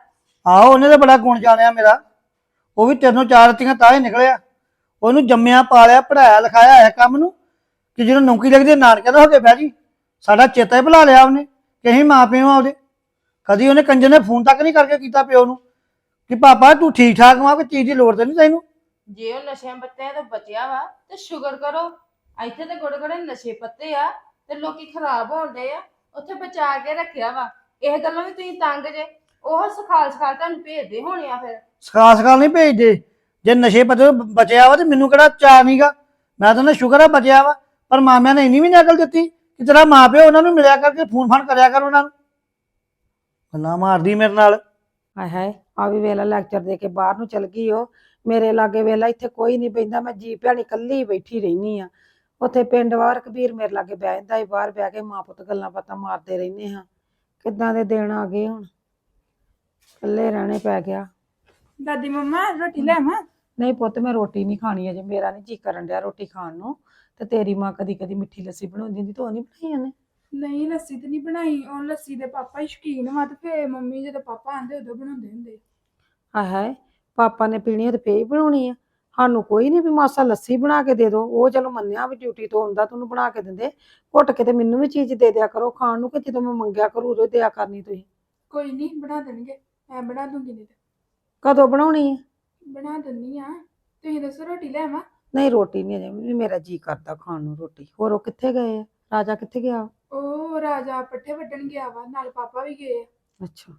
ਆਹੋ ਉਹਨੇ ਤਾਂ ਬੜਾ ਗੁਣ ਜਾਣਿਆ ਮੇਰਾ। ਉਹ ਵੀ ਤੈਨੂੰ ਚਾਰ ਰਤੀਆਂ ਤਾਂ ਹੀ ਨਿਕਲਿਆ। ਉਹਨੂੰ ਜੰਮਿਆ ਪਾਲਿਆ ਪੜਾਇਆ ਲਿਖਾਇਆ ਹੈ ਕੰਮ ਨੂੰ ਕਿ ਜਿਹਨੂੰ ਨੌਕਰੀ ਲੱਗਦੀ ਹੈ, ਨਾਨਕਿਆਂ ਦਾ ਹੋ ਕੇ ਬਹਿ ਜੀ। ਸਾਡਾ ਚੇਤਾ ਹੀ ਭੁਲਾ ਲਿਆ ਉਹਨੇ ਕਿ ਅਸੀਂ ਮਾਂ ਪਿਓ ਆ ਉਹਦੇ। ਕਦੀ ਉਹਨੇ ਕੰਜਰ ਨੇ ਫੋਨ ਤੱਕ ਨਹੀਂ ਕਰਕੇ ਕੀਤਾ ਪਿਓ ਨੂੰ ਕਿ ਪਾਪਾ ਤੂੰ ਠੀਕ ਠਾਕ ਵਾ ਕੋਈ ਚੀਜ਼ ਦੀ ਲੋੜ ਤੇ ਨਹੀਂ ਤੈਨੂੰ?
ਜੇ ਉਹ ਨਸ਼ਿਆਂ ਪੱਤਿਆਂ ਤੋਂ ਬਚਿਆ ਵਾ ਤੇ ਸ਼ੁਕਰ ਕਰੋ। ਇੱਥੇ ਤੇ ਗੋੜੇ ਗੋੜੇ ਨਸ਼ੇ ਪੱਤੇ ਆ ਤੇ ਲੋਕੀ ਖਰਾਬ ਹੋਣਦੇ ਆ। ਉੱਥੇ ਬਚਾ ਕੇ ਰੱਖਿਆ ਵਾ। ਇਹ ਗੱਲਾਂ ਵੀ ਤੁਸੀਂ ਤੰਗ ਜੇ। ਉਹ ਸਖਾਲ ਸਖਾਲ ਤੁਹਾਨੂੰ ਭੇਜਦੇ ਹੋਣੇ ਆ ਫਿਰ।
ਸਖਾ ਸਖਾਲ ਨਹੀਂ ਭੇਜਦੇ। ਜੇ ਨਸ਼ੇ ਪੱਤੇ ਬਚਿਆ ਵਾ ਤੇ ਮੈਨੂੰ ਕਿਹੜਾ ਚਾਅ ਨਹੀਂਗਾ ਮੈਂ ਤਾਂ ਨਾ ਸ਼ੁਕਰ ਆ ਬਚਿਆ ਵਾ। ਪਰ ਮਾਮਿਆਂ ਨੇ ਇੰਨੀ ਵੀ ਨਕਲ ਦਿੱਤੀ ਕਿ ਤੇਰਾ ਮਾਪਿਓ ਉਹਨਾਂ ਨੂੰ ਮਿਲਿਆ ਕਰਕੇ ਫੋਨ ਫਾਨ ਕਰਿਆ ਕਰ ਉਹਨਾਂ ਨੂੰ। ਗੱਲਾਂ ਮਾਰਦੀ ਮੇਰੇ ਨਾਲ।
ਹਾਏ ਹਾਏ ਆ ਵੀ ਵੇਲਾ ਲੈਕਚਰ ਦੇ ਕੇ ਬਾਹਰ ਨੂੰ ਚਲ ਗਈ ਉਹ ਮੇਰੇ ਲਾਗੇ ਵੇਲਾ ਇੱਥੇ ਕੋਈ ਨਹੀਂ ਬੈਂਦਾ ਮੈਂ ਜੀ ਭੈਣੀ ਇਕੱਲੀ ਬੈਠੀ ਰਹਿਨੀ ਆ। ਉੱਥੇ ਪਿੰਡ ਵਾਰ ਕਬੀਰ ਮੇਰੇ ਲਾਗੇ ਬਹਿ ਜਾਂਦਾ ਈ ਬਾਹਰ ਬਹਿ ਕੇ ਮਾਂ ਪੁੱਤ ਗੱਲਾਂ ਬਾਤਾਂ ਮਾਰਦੇ ਰਹਿੰਦੇ ਹਾਂ। ਕਿੱਦਾਂ ਦੇ ਦਿਨ ਆ ਗਏ ਹੁਣ? ਇਕੱਲੇ ਰਹਿਣੇ ਪੈ ਗਿਆ।
ਦਾਦੀ ਮੰਮਾ ਰੋਟੀ ਲੈ ਆਵਾਂ?
ਨਹੀਂ ਪੁੱਤ ਮੈਂ ਰੋਟੀ ਨਹੀਂ ਖਾਣੀ ਅਜੇ ਮੇਰਾ ਨਹੀਂ ਜੀ ਕਰਨ ਡਿਆ ਰੋਟੀ ਖਾਣ ਨੂੰ। ਤੇ ਤੇਰੀ ਮਾਂ ਕਦੀ ਕਦੀ ਮਿੱਠੀ ਲੱਸੀ ਬਣਾਉਂਦੀ ਹੁੰਦੀ ਤੂੰ ਉਹ ਨਹੀਂ ਬਣਾਈ ਉਹਨੇ?
ਨਹੀਂ ਲੱਸੀ ਤੇ ਨਹੀਂ ਬਣਾਈ। ਉਹ ਲੱਸੀ ਦੇ ਪਾਪਾ ਹੀ ਸ਼ੌਕੀਨ ਵਾ ਤੇ ਫੇਰ ਮੰਮੀ ਜਦੋਂ ਪਾਪਾ ਆਂਦੇ ਉਦੋਂ ਬਣਾਉਂਦੇ ਹੁੰਦੇ।
ਹਾਏ ਹਾਏ ਪਾਪਾ ਨੇ ਪੀਣੀ ਤੇ ਹੀ ਬਣਾਉਣੀ ਆ। ਸਾਨੂੰ ਕੋਈ ਨਹੀਂ ਵੀ ਮਾਸਾ ਲੱਸੀ ਬਣਾ ਕੇ ਦੇ ਦੋ। ਉਹ ਚਲੋ ਮੰਨਿਆ ਵੀ ਡਿਊਟੀ ਤੋਂ ਆਉਂਦਾ ਤੁਹਾਨੂੰ ਬਣਾ ਕੇ ਦਿੰਦੇ। ਘੁੱਟ ਕੇ ਤੇ ਮੈਨੂੰ ਵੀ ਚੀਜ਼ ਦੇ ਦਿਆ ਕਰੋ। ਖਾਣ ਨੂੰ ਕਿ ਜਦੋਂ ਮੈਂ ਮੰਗਿਆ ਕਰੂ ਉਦੋਂ ਦਿਆ ਕਰਨੀ ਤੁਸੀਂ।
ਕੋਈ ਨਹੀਂ ਬਣਾ ਦੇਣਗੇ। ਮੈਂ ਬਣਾ ਦੂੰਗੀ ਨਹੀਂ ਤੇ।
ਕਦੋਂ ਬਣਾਉਣੀ ਹੈ
ਬਣਾ ਦਿੰਨੀ ਆ। ਤੁਸੀਂ ਦੱਸੋ ਰੋਟੀ ਲੈ ਆਵਾਂ?
ਨਹੀਂ ਰੋਟੀ ਨਹੀਂ ਅਜੇ। ਵੀ ਮੇਰਾ ਜੀ ਕਰਦਾ ਖਾਣ ਨੂੰ ਰੋਟੀ। ਹੋਰ ਉਹ ਕਿੱਥੇ ਗਏ ਆ? ਰਾਜਾ ਕਿੱਥੇ ਗਿਆ?
ਉਹ ਰਾਜਾ ਪੱਠੇ ਵੱਢਣ ਗਿਆ ਵਾ। ਨਾਲ ਪਾਪਾ ਵੀ ਗਏ ਆ।
ਅੱਛਾ।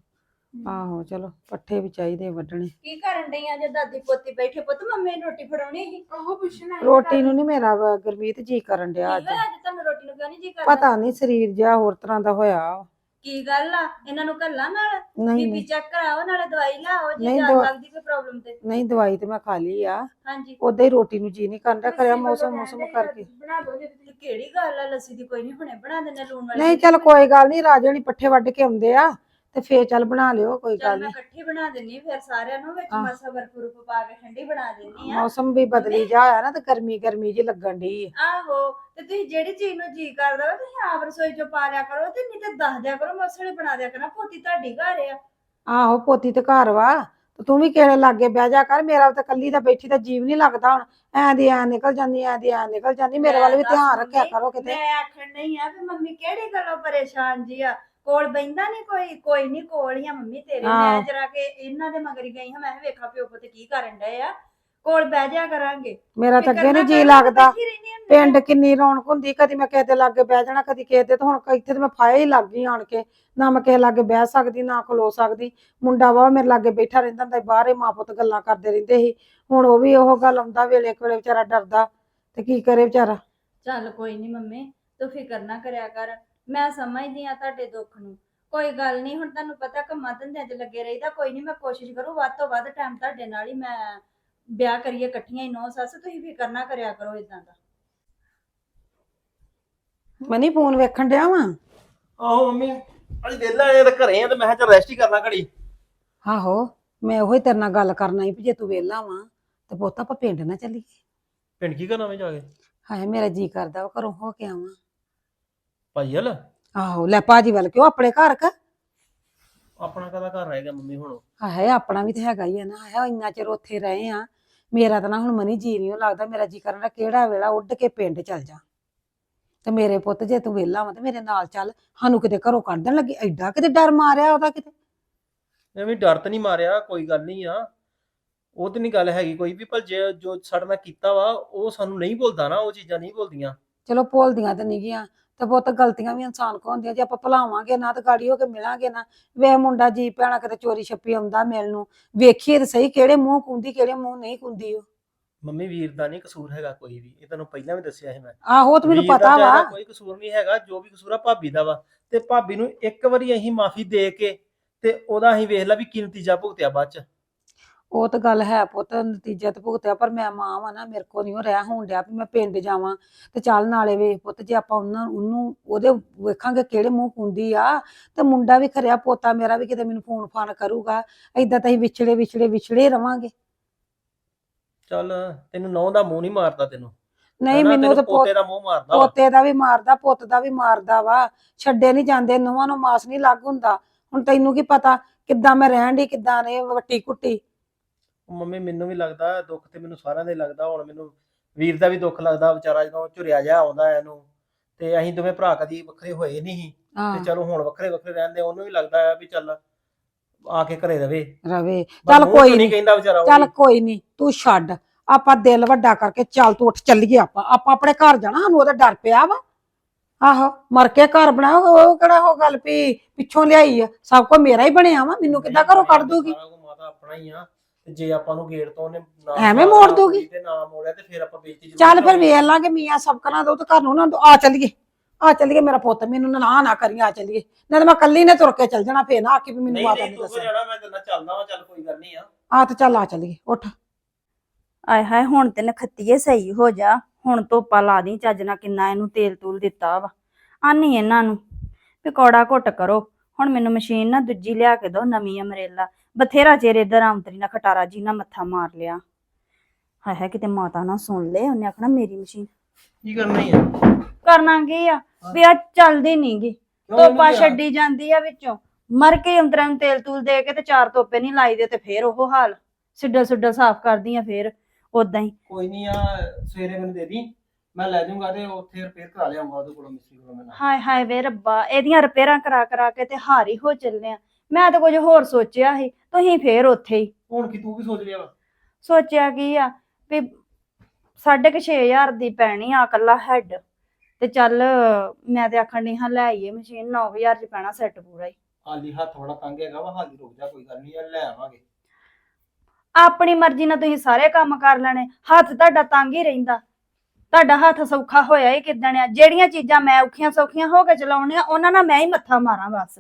ਆਹੋ ਚਲੋ ਪੱਠੇ ਵੀ ਚਾਹੀਦੇ ਵੱਢਣੇ।
ਕੀ ਕਰਨ ਡਈਆਂ ਜੇ ਦਾਦੀ ਪੋਤੀ ਬੈਠੇ? ਪੁੱਤ ਮੰਮੀ ਨੂੰ ਰੋਟੀ ਫੜਾਉਣੀ ਸੀ?
ਉਹ ਪੁੱਛਣ
ਰੋਟੀ ਨੂੰ ਨਹੀਂ ਮੇਰਾ ਵਾ ਗੁਰਮੀਤ ਜੀ ਕਰਨ ਡਿਆ ਅੱਜ।
ਅੱਜ ਤੁਹਾਨੂੰ ਰੋਟੀ ਨੂੰ ਕਿਉਂ ਨਹੀਂ ਜੀ ਕਰਦਾ?
ਪਤਾ ਨਹੀਂ ਸਰੀਰ ਜਿਹਾ ਹੋਰ ਤਰ੍ਹਾਂ ਦਾ ਹੋਇਆ
ਕੀ ਗੱਲ ਆ? ਇਹਨਾਂ ਨੂੰ ਕੱਲਾ ਨਾਲ?
ਨਹੀਂ। ਨਹੀਂ
ਚੈੱਕ ਕਰਾਓ ਨਾਲੇ ਦਵਾਈ ਲਾਓ ਜੇ
ਨਹੀਂ,
ਜ਼ਿਆਦਾ
ਦਵਾ-
ਲੱਗਦੀ ਕੋਈ ਪ੍ਰੋਬਲਮ ਤੇ।
ਨਹੀਂ ਦਵਾਈ ਤੇ ਮੈਂ ਖਾ ਲਈ ਆ।
ਹਾਂਜੀ।
ਉਦਾਂ ਹੀ ਰੋਟੀ ਨੂੰ ਜੀ ਨਹੀਂ ਕਰਦਾ ਕਰਿਆ ਮੌਸਮ ਮੌਸਮ ਕਰਕੇ।
ਬਣਾ ਦੋ ਜੇ
ਤੇ ਕਿਹੜੀ ਗੱਲ ਆ ਲੱਸੀ ਦੀ ਕੋਈ ਨਹੀਂ ਹੁਣੇ ਬਣਾ ਦਿੰਦੇ ਲੂਣ ਵਾਲੀ
ਨਹੀਂ ਚੱਲ ਕੋਈ ਗੱਲ ਨਹੀਂ ਰਾਜੇ ਨਹੀਂ ਪੱਠੇ ਵੱਢ ਕੇ ਆਉਂਦੇ ਆ। ਤੇ ਫੇਰ ਚੱਲ ਬਣਾ ਲਿਓ ਕੋਈ
ਚੱਲ
ਗੱਲ
ਮੈਂ
ਨਹੀਂ
ਇਕੱਠੀ ਬਣਾ ਦਿੰਨੀ ਫਿਰ ਸਾਰਿਆਂ ਨੂੰ ਵਿੱਚ। ਮਸਾ ਬਰਫ ਪਾ ਕੇ ਠੰਡੀ ਬਣਾ ਦਿੰਨੀ ਆ
ਮੌਸਮ ਵੀ ਬਦਲੀ ਜਾ ਹੋਇਆ ਨਾ ਤੇ ਗਰਮੀ ਗਰਮੀ ਜੀ ਲੱਗਣ ਢੀ
ਆਹੋ ਤੇ ਤੁਸੀਂ ਜਿਹੜੀ ਚੀਜ਼ ਨੂੰ ਜੀ ਕਰਦਾ ਵਾ ਤੁਸੀਂ ਆਪ ਰਸੋਈ ਚੋਂ ਪਾ ਲਿਆ ਕਰੋ ਤੇ ਨਹੀਂ ਤੇ ਦੱਸ ਦਿਆ ਕਰੋ ਮਸਲੇ ਬਣਾ ਦਿਆ ਕਰਨਾ। ਪੋਤੀ ਤੁਹਾਡੀ ਘਰ ਆ।
ਆਹੋ ਪੋਤੀ ਤੇ ਘਰ ਵਾ ਤੇ ਤੂੰ ਵੀ ਕਿਹੜੇ ਲਾਗੇ ਬਹਿ ਜਾ ਕਰ ਮੇਰਾ ਤਾਂ ਕੱਲੀ ਦਾ ਬੈਠੀ ਤਾਂ ਜੀਵ ਨਹੀਂ ਲੱਗਦਾ ਹੁਣ। ਐਂ ਦੀ ਐਂ ਨਿਕਲ ਜਾਂਦੀ ਐਂ ਦੀ ਐਂ ਨਿਕਲ ਜਾਂਦੀ ਮੇਰੇ ਵੱਲ ਵੀ
ਮੈਂ
ਧਿਆਨ ਰੱਖਿਆ
ਮੰਮੀ,
ਕਰੋ ਕਿਤੇ।
ਮੈਂ ਆਖਣ ਨਹੀਂ ਆ ਵੀ ਮੰਮੀ ਕਿਹੜੀ ਗੱਲੋਂ ਪਰੇਸ਼ਾਨ ਜੀ ਆ? ਕੋਲ ਬੈਂਦਾ ਨਹੀਂ ਕੋਈ ਕੋਈ ਨਹੀਂ ਕੋਲ ਹੀ ਆ ਮੰਮੀ ਤੇਰੇ। ਮੈਂ। ਜਰਾ ਕਿ ਇਹਨਾਂ ਦੇ ਮਗਰ ਹੀ ਗਈ ਹਾਂ ਮੈਂ ਕਿਹਾ ਵੇਖਾਂ ਪਿਓ ਪੁੱਤ ਕੀ ਕਰਨ ਡਏ ਆ। ਕੋਲ ਬਹਿ ਜਾ ਕਰਾਂਗੇ।
ਮੇਰਾ ਤਾਂ ਅੱਗੇ ਨਹੀਂ ਜੀ ਲੱਗਦਾ। ਪਿੰਡ ਕਿੰਨੀ ਰੌਣਕ ਹੁੰਦੀ ਕਦੀ ਮੈਂ ਕਿਸੇ ਦੇ ਲਾਗੇ ਬਹਿ ਜਾਣਾ ਕਦੀ ਕਿਸੇ ਦੇ ਤੇ ਹੁਣ ਇੱਥੇ ਤੇ ਮੈਂ ਫਾਇ ਹੀ ਲੱਗ ਗਈ ਆਣ ਕੇ। ਨਾ ਮੈਂ ਕਿਸੇ ਲਾਗੇ ਬਹਿ ਸਕਦੀ ਨਾ ਖਲੋ ਸਕਦੀ। ਮੁੰਡਾ ਵਾ ਮੇਰੇ ਲਾਗੇ ਬੈਠਾ ਰਹਿੰਦਾ ਹੁੰਦਾ ਸੀ, ਬਾਹਰੇ ਮਾਂ ਪੁੱਤ ਗੱਲਾਂ ਕਰਦੇ ਰਹਿੰਦੇ ਸੀ। ਹੁਣ ਉਹ ਵੀ ਉਹ ਗੱਲ ਆਉਂਦਾ ਵੇਲੇ ਕੋਲੇ ਵਿਚਾਰਾ ਡਰਦਾ। ਤੇ ਕੀ ਕਰੇ ਵਿਚਾਰਾ?
ਚੱਲ ਕੋਈ ਨਹੀਂ ਮੰਮੀ ਤੂੰ ਫਿਕਰ ਨਾ ਕਰਿਆ ਕਰ। ਮੈਂ ਸਮਝਦੀ ਆ ਤੁਹਾਡੇ ਦੁੱਖ ਨੂੰ। ਕੋਈ ਗੱਲ ਨਹੀਂ ਹੁਣ ਤੁਹਾਨੂੰ ਪਤਾ ਕੰਮਾਂ ਧੰਦਿਆਂ 'ਚ ਲੱਗੇ ਰਹੀਦਾ ਕੋਈ ਨਹੀਂ ਮੈਂ ਕੋਸ਼ਿਸ਼ ਕਰੂੰ ਵੱਧ ਤੋਂ ਵੱਧ ਟਾਈਮ ਤੁਹਾਡੇ ਨਾਲ ਹੀ ਮੈਂ ਵਿਆਹ ਕਰੀਏ ਇਕੱਠੀਆਂ ਹੀ ਨੌ ਸੱਸ ਤੁਸੀਂ ਫਿਕਰ ਨਾ ਕਰਿਆ ਕਰੋ ਇਦਾਂ ਦਾ।
ਮੈਂ ਨਹੀਂ ਫੋਨ ਵੇਖਣ ਡਿਆ ਵਾਂ?
ਆਹੋ ਮੰਮੀ ਅੱਜ ਵਿਹਲਾ ਆਇਆ ਤਾਂ ਘਰੇ ਆ ਤੇ ਮੈਂ ਕਿਹਾ ਰੈਸਟ ਹੀ ਕਰਨਾ ਘੜੀ।
ਆਹੋ ਮੈਂ ਉਹੀ ਤੇਰੇ ਨਾਲ ਗੱਲ ਕਰਨਾ ਸੀ ਵੀ ਜੇ ਤੂੰ ਵਿਹਲਾ ਵਾਂ ਤੇ ਪੁੱਤ ਆਪਾਂ ਪਿੰਡ ਨਾ ਚੱਲੀਏ।
ਪਿੰਡ ਕੀ ਕਰਨਾ ਮੈਂ ਜਾ ਕੇ?
ਹਾਏ ਮੇਰਾ ਜੀ ਕਰਦਾ ਵਾ ਘਰੋਂ ਹੋ ਕੇ ਆਵਾਂ।
ਭਾਈ ਹਲ?
ਆਹੋ ਲੈ ਭਾਜੀ ਵੱਲ ਕਿਉਂ ਆਪਣੇ ਘਰ ਕ?
ਆਪਣਾ ਕਦਾ ਘਰ ਰਹੇਗਾ ਮੰਮੀ ਹੁਣ?
ਹਾਏ ਆਪਣਾ ਵੀ ਤੇ ਹੈਗਾ ਹੀ ਆ ਨਾ। ਹਾਏ ਇੰਨਾ ਚਿਰ ਉੱਥੇ ਰਹੇ ਆ। ਮੇਰਾ ਤਾਂ ਨਾ ਹੁਣ ਮਨੀ ਜੀ ਨਹੀਂ ਲੱਗਦਾ। ਮੇਰਾ ਜੀ ਕਰਨ ਦਾ ਕਿਹੜਾ ਵੇਲਾ ਉੱਡ ਕੇ ਪਿੰਡ ਚੱਲ ਜਾ। ਤੇ ਮੇਰੇ ਪੁੱਤ ਜੇ ਤੂੰ ਵਿਹਲਾ ਵਾ ਤੇ ਮੇਰੇ ਨਾਲ ਚੱਲ। ਸਾਨੂੰ ਕਿਤੇ ਘਰੋਂ ਕੱਢਣ ਲੱਗੀ। ਐਡਾ ਕਿਤੇ ਡਰ ਮਾਰਿਆ ਉਹਦਾ ਕਿਤੇ?
ਐਵੇਂ ਡਰ ਤਾਂ ਨਹੀਂ ਮਾਰਿਆ ਕੋਈ ਗੱਲ ਨਹੀਂ ਆ। ਉਹ ਤੇ ਨਹੀਂ ਗੱਲ ਹੈਗੀ ਕੋਈ ਵੀ ਪਰ ਜੇ ਜੋ ਸਾਡੇ ਨਾਲ ਕੀਤਾ ਵਾ ਉਹ ਸਾਨੂੰ ਨਹੀਂ ਭੁੱਲਦਾ ਨਾ ਉਹ ਚੀਜ਼ਾਂ ਨਹੀਂ ਭੁੱਲਦੀਆਂ।
ਚਲੋ ਭੁੱਲਦੀਆਂ ਤੇ ਨਹੀਂ ਗੀਆਂ ਤੇ ਪੁੱਤ ਗਲਤੀਆਂ ਵੀ ਇਨਸਾਨ ਕੋ ਹੁੰਦੀਆਂ। ਜੇ ਆਪਾਂ ਭੁਲਾਵਾਂਗੇ ਨਾ ਤੇ ਗਾੜੀ ਹੋ ਕੇ ਮਿਲਾਂਗੇ ਨਾ। ਵੇ ਮੁੰਡਾ ਜੀ ਭੈਣਾ ਕਿਤੇ ਚੋਰੀ ਛੱਪੀ ਆਉਂਦਾ ਮਿਲਣ ਨੂੰ। ਵੇਖੀਏ ਤੇ ਸਹੀ ਕਿਹੜੇ ਮੂੰਹ ਕੁੰਦੀ ਕਿਹੜੇ ਮੂੰਹ ਨਹੀਂ ਕੁੰਦੀ ਉਹ।
ਮੰਮੀ ਵੀਰ ਦਾ ਨਹੀਂ ਕਸੂਰ ਹੈਗਾ ਕੋਈ ਵੀ। ਇਹ ਤੁਹਾਨੂੰ ਪਹਿਲਾਂ ਵੀ ਦੱਸਿਆ ਸੀ ਮੈਂ।
ਆਹੋ ਉਹ ਤਾਂ ਮੈਨੂੰ
ਵੀਰ ਦਾ
ਪਤਾ ਵਾ।
ਕੋਈ ਕਸੂਰ ਨਹੀਂ ਹੈਗਾ। ਜੋ ਵੀ ਕਸੂਰ ਆ ਭਾਬੀ ਦਾ ਵਾ। ਤੇ ਭਾਬੀ ਨੂੰ ਇੱਕ ਵਾਰੀ ਅਸੀਂ ਮਾਫੀ ਦੇ ਕੇ ਤੇ ਉਹਦਾ ਅਸੀਂ ਵੇਖ ਲਾ ਵੀ ਕੀ ਨਤੀਜਾ ਭੁਗਤਿਆ ਬਾਅਦ ਚ।
ਉਹ ਤਾਂ ਗੱਲ ਹੈ ਪੁੱਤ ਨਤੀਜਾ ਤੇ ਭੁਗਤਿਆ ਪਰ ਮੈਂ ਮਾਂ ਵਾਂ ਨਾ ਮੇਰੇ ਕੋ ਨਹੀਂ ਰਹਿ ਹੋਣ ਡਿਆ ਵੀ ਮੈਂ ਪਿੰਡ ਜਾਵਾਂ। ਤੇ ਚੱਲ ਨਾਲੇ ਵੇਖ ਪੁੱਤ ਜੇ ਆਪਾਂ ਉਹਨਾਂ ਉਹਨੂੰ ਉਹਦੇ ਵੇਖਾਂਗੇ ਕਿਹੜੇ ਮੂੰਹ ਕੁੰਦੀ ਆ। ਤੇ ਮੁੰਡਾ ਵੀ ਖਰਿਆ ਪੋਤਾ ਮੇਰਾ ਵੀ ਕਿਤੇ ਮੈਨੂੰ ਫੋਨ ਫਾਨ ਕਰੂਗਾ। ਏਦਾਂ ਤਾਂ ਅਸੀਂ ਵਿਛੜੇ ਵਿਛੜੇ ਵਿਛੜੇ ਰਵਾਂਗੇ।
ਚੱਲ ਤੈਨੂੰ ਨੌ ਦਾ ਮੂੰਹ ਨਹੀਂ ਮਾਰਦਾ ਤੈਨੂੰ।
ਨਹੀਂ
ਹਨਾ,
ਮੈਨੂੰ
ਤੈਨੂੰ
ਤਾਂ
ਪੋਤੇ
ਪੋਤ
ਦਾ ਮੂੰਹ ਮਾਰਦਾ ਵਾ।
ਪੋਤੇ ਦਾ ਵੀ ਮਾਰਦਾ ਪੁੱਤ ਦਾ ਵੀ ਮਾਰਦਾ ਵਾ। ਛੱਡੇ ਨਹੀਂ ਜਾਂਦੇ ਨੂੰਹਾਂ ਨੂੰ ਮਾਸ ਨਹੀਂ ਲੱਗ ਹੁੰਦਾ। ਹੁਣ ਤੈਨੂੰ ਕੀ ਪਤਾ ਕਿੱਦਾਂ ਮੈਂ ਰਹਿਣ ਦੀ ਕਿੱਦਾਂ ਨੇ ਵੱਟੀ ਕੁੱਟੀ।
ਮੰਮੀ ਮੈਨੂੰ ਵੀ ਲੱਗਦਾ ਦੁੱਖ ਤੇ ਮੈਨੂੰ ਸਾਰਿਆਂ ਦਾ ਲੱਗਦਾ ਹੁਣ ਮੈਨੂੰ ਵੀਰ ਦਾ ਵੀ ਦੁੱਖ ਲੱਗਦਾ ਵਿਚਾਰਾ ਜਦੋਂ ਝੁਰਿਆ ਜਾ ਆਉਂਦਾ ਇਹਨੂੰ ਤੇ ਅਸੀਂ ਦੋਵੇਂ ਭਰਾ ਕਦੀ ਵੱਖਰੇ ਹੋਏ ਨਹੀਂ ਤੇ ਚਲੋ ਹੁਣ ਵੱਖਰੇ ਵੱਖਰੇ ਰਹਿੰਦੇ ਉਹਨੂੰ ਵੀ ਲੱਗਦਾ ਆ ਵੀ ਚੱਲ ਆ ਕੇ ਘਰੇ ਰਵੇ।
ਰਵੇ। ਚੱਲ ਕੋਈ
ਨਹੀਂ ਕਹਿੰਦਾ ਵਿਚਾਰਾ ਉਹ
ਚੱਲ। ਕੋਈ ਨਹੀਂ ਤੂੰ ਛੱਡ। ਆਪਾਂ ਦਿਲ ਵੱਡਾ ਕਰਕੇ ਚੱਲ ਤੂੰ ਉੱਠ ਚੱਲੀਏ ਆਪਾਂ। ਆਪਾਂ ਆਪਣੇ ਘਰ ਜਾਣਾ ਸਾਨੂੰ ਉਹਦਾ ਡਰ ਪਿਆ ਵਾ। ਆਹੋ ਮਰ ਕੇ ਘਰ ਬਣਾਓ ਉਹ ਕਿਹੜਾ ਉਹ ਗੱਲ ਵੀ ਪਿੱਛੋਂ ਲਿਆਈ ਆ। ਸਭ ਕੁਝ ਮੇਰਾ ਹੀ ਬਣਿਆ ਵਾ ਮੈਨੂੰ ਕਿੱਦਾਂ ਘਰੋਂ ਕੱਢ ਦੂਗੀ?
ਮਾਤਾ ਆਪਣਾ ਹੀ ਆ। ਤੇ ਜੇ ਆਪਾਂ ਨੂੰ ਗੇਟ ਤੋਂ ਉਹਨੇ ਨਾ
ਐਵੇਂ ਮੋੜ ਦੂਗੀ?
ਤੇ ਨਾ ਮੋੜਿਆ ਤੇ ਫਿਰ ਆਪਾਂ ਬੇਇੱਜ਼ਤੀ ਜ਼ਰੂਰ
ਚੱਲ ਫਿਰ
ਕਰਾਂਗੇ।
ਵੇਖ ਲਾਂਗੇ ਮੀਆਂ ਸਭ ਕਰਾਂ ਦੋ ਤੇ ਘਰ ਨੂੰ ਨਾ ਆ ਚੱਲੀਏ ਆ ਚੱਲੀਏ ਮੇਰਾ ਪੁੱਤ ਮੈਨੂੰ ਨਾ ਨਾ ਕਰੀ ਆ ਚੱਲੀਏ। ਨਹੀਂ ਤਾਂ ਮੈਂ ਕੱਲੀ ਨੇ ਤੁਰ ਕੇ ਚੱਲ ਜਾਣਾ ਫੇਰ ਨਾ ਆਖੀ ਵੀ ਮੈਨੂੰ
ਨਹੀਂ
ਮਾਤਾ
ਨਹੀਂ
ਨੇ
ਤੂੰ ਕੋ
ਦੱਸਿਆ।
ਜਾਣਾ ਮੈਂ ਤੇਰੇ ਨਾਲ ਚੱਲਦਾ ਵਾਂ ਚੱਲ ਕੋਈ ਗੱਲ ਨਹੀਂ ਆ।
ਆ ਤੇ ਚੱਲ ਆ ਚੱਲੀਏ ਉੱਠ।
ਆਏ ਹਾਏ ਹੁਣ ਤੇ ਨਖੱਤੀਏ ਸਹੀ ਹੋ ਜਾ। ਹੁਣ ਧੋਪਾ ਲਾ ਦੀ ਚੱਜ ਨਾਲ ਕਿੰਨਾ ਇਹਨੂੰ ਤੇਲ ਤੂਲ ਦਿੱਤਾ ਵਾ। ਆਨੀ ਇਹਨਾਂ ਨੂੰ ਵੀ ਕੌੜਾ ਘੁੱਟ ਕਰੋ। ਹੁਣ ਮੈਨੂੰ ਮਸ਼ੀਨ ਨਾ ਦੂਜੀ ਲਿਆ ਕੇ ਦੋ ਨਵੀਂ ਅਮਰੇਲਾ। ਬਥੇਰਾ ਚਿਰ ਇਧਰ ਆਉਂਤਰੀ ਨਾ ਖਟਾਰਾ ਜੀ ਨਾ ਮੱਥਾ ਮਾਰ ਲਿਆ। ਹਾਏ ਹਾਏ ਕਿਤੇ ਮਾਤਾ ਨਾ ਸੁਣ ਲੇ ਉਹਨੇ ਆਖਣਾ ਮੇਰੀ ਮਸ਼ੀਨ।
ਕੀ ਕਰਨਾ ਹੀ ਆ?
ਕਰਨਾ ਕੀ ਆ? ਵੀ ਆ ਚੱਲਦੀ ਨਹੀਂਗੀ ਤੋਪਾ
ਆ?
ਛੱਡੀ ਜਾਂਦੀ ਆ ਵਿੱਚੋਂ। ਮਰ ਕੇ ਅੰਤਰਾਂ ਨੂੰ ਤੇਲ ਤੂਲ ਦੇ ਕੇ ਤੇ ਚਾਰ ਤੋਪੇ ਨਹੀਂ ਲਾਈਦੇ ਤੇ ਫੇਰ ਉਹ ਹਾਲ। ਸਿੱਡਾ ਸਿੱਡਾ ਸਾਫ਼ ਕਰਦੀਆਂ ਫੇਰ ਉਦਾਂ ਹੀ।
ਕੋਈ ਨਹੀਂ ਆ ਸਵੇਰੇ ਮੈਨੂੰ ਦੇ ਦੀ। ਮੈਂ ਲੈ ਜਾਊਂਗਾ ਤੇ ਉੱਥੇ ਰਿਪੇਅਰ ਕਰਾ ਲਿਆਉਂਗਾ ਉਹਦੇ ਕੋਲੋਂ ਮਿਸਤਰੀ ਕੋਲੋਂ ਮੈਂ।
ਹਾਏ ਹਾਏ ਵੇ ਰੱਬਾ ਇਹਦੀਆਂ ਰਿਪੇਅਰਾਂ ਕਰਾ ਕਰਾ ਕੇ ਤੇ ਹਾਰੀ ਹੋ ਚੱਲੇ ਆ। ਮੈਂ ਤਾਂ ਕੁਝ ਹੋਰ ਸੋਚਿਆ ਸੀ ਤੁਸੀਂ ਫੇਰ ਉੱਥੇ ਹੀ।
ਹੁਣ ਕੀ ਤੂੰ ਵੀ ਸੋਚ ਲਿਆ ਵਾ?
ਸੋਚਿਆ ਕੀ ਆ ਵੀ ਸਾਢੇ ਕੁ ਛੇ ਹਜ਼ਾਰ ਦੀ ਪੈਣੀ ਆ ਇਕੱਲਾ ਹੈਡ ਤੇ ਚੱਲ ਮੈਂ ਤੇ ਆਖਣ ਡਈ ਹਾਂ ਲੈ ਆਈਏ ਮਸ਼ੀਨ 9000 ਚ ਪੈਣਾ ਸੈੱਟ ਪੂਰਾ ਹੀ।
ਹਾਲੀ ਹੱਥ ਬੜਾ ਤੰਗ ਹੈਗਾ ਵਾ ਹਾਲੀ ਰੁਕ ਜਾ ਕੋਈ ਗੱਲ ਨਹੀਂ ਆ ਲੈ ਆਵਾਂਗੇ।
ਆਪਣੀ ਮਰਜ਼ੀ ਨਾਲ ਤੁਸੀਂ ਸਾਰੇ ਕੰਮ ਕਰ ਲੈਣੇ ਹੱਥ ਤੁਹਾਡਾ ਤੰਗ ਹੀ ਰਹਿੰਦਾ। ਤੁਹਾਡਾ ਹੱਥ ਸੌਖਾ ਹੋਇਆ ਹੀ ਕਿਦਾਂ ਆ ਜਿਹੜੀਆਂ ਚੀਜ਼ਾਂ ਮੈਂ ਔਖੀਆਂ ਸੌਖੀਆਂ ਹੋ ਕੇ ਚਲਾਉਣੀਆਂ ਉਹਨਾਂ ਨਾਲ ਮੈਂ ਹੀ ਮੱਥਾ ਮਾਰਾਂ ਬਸ।